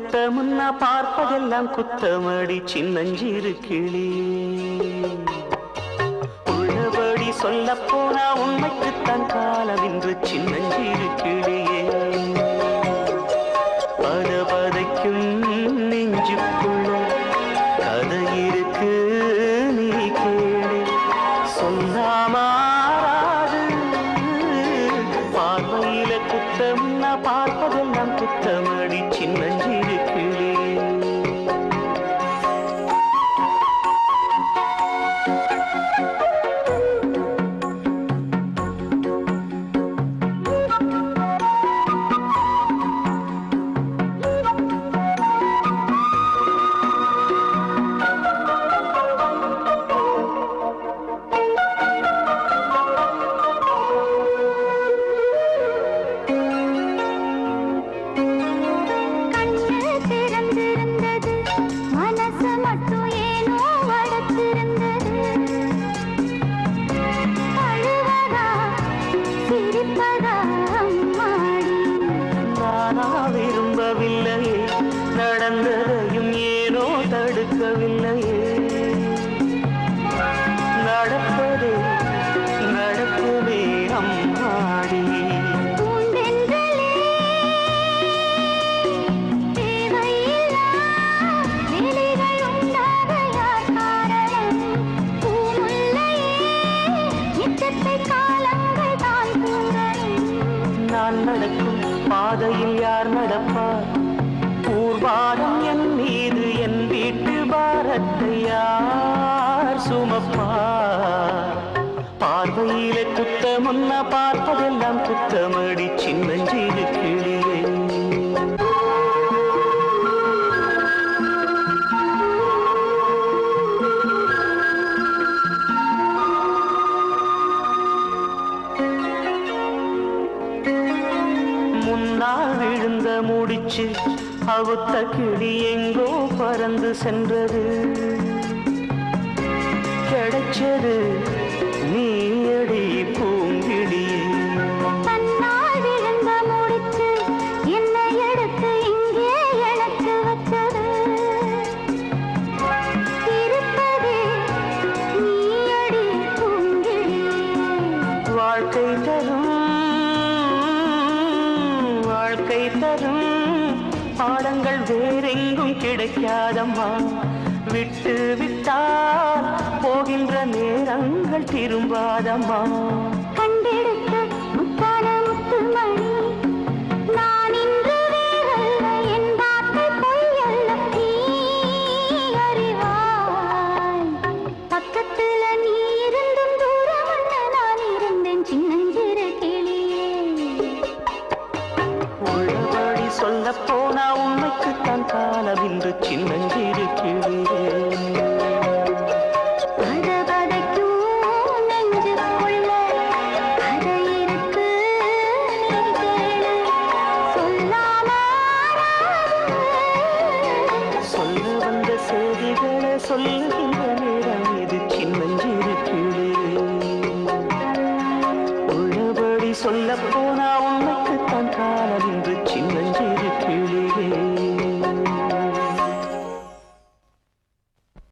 முத்த முன்ன பார்ப்பதெல்லாம் குத்தமடி சின்னஞ்சிறு கிளி. உள்ளபடி சொல்ல போனா உண்மைக்குத்தான் காலம் இன்று சின்னஞ்சிறு கிளி. பார்வையில குத்தம் நான் பார்ப்பதெல்லாம் குத்தமடி சின்னஞ்சிறு கிளி நிச்சத்தை காலங்கள் தான் கூறணும். நான் நடக்கும் பாதையில் யார் நடப்பார்? ஊர்வாரம் என் மீது என் வீட்டு பாரத்தை யார் சுமப்பார்? பார்வையில குத்தமுன்ன பார்ப்பதெல்லாம் குத்தமடி சின்னஞ்சிறு கிளியே முன்னால் விழுந்த முடிச்சு அவுத்த கிளி எங்கோ பறந்து சென்றது. கிடைச்சது நீயடி பூங்கிழியே வாழ்க்கை தரும் வாழ்க்கை தரும். பாடங்கள் வேறெங்கும் கிடைக்காதம்மா. விட்டு விட்டால் போகின்ற நேரங்கள் திரும்பாதம்மா. ஆறாது. சொல்ல வந்த செய்திகளை சொல்லுகின்ற நேரம் இது சின்னஞ்சிறு கிளியே உள்ளபடி சொல்ல போனா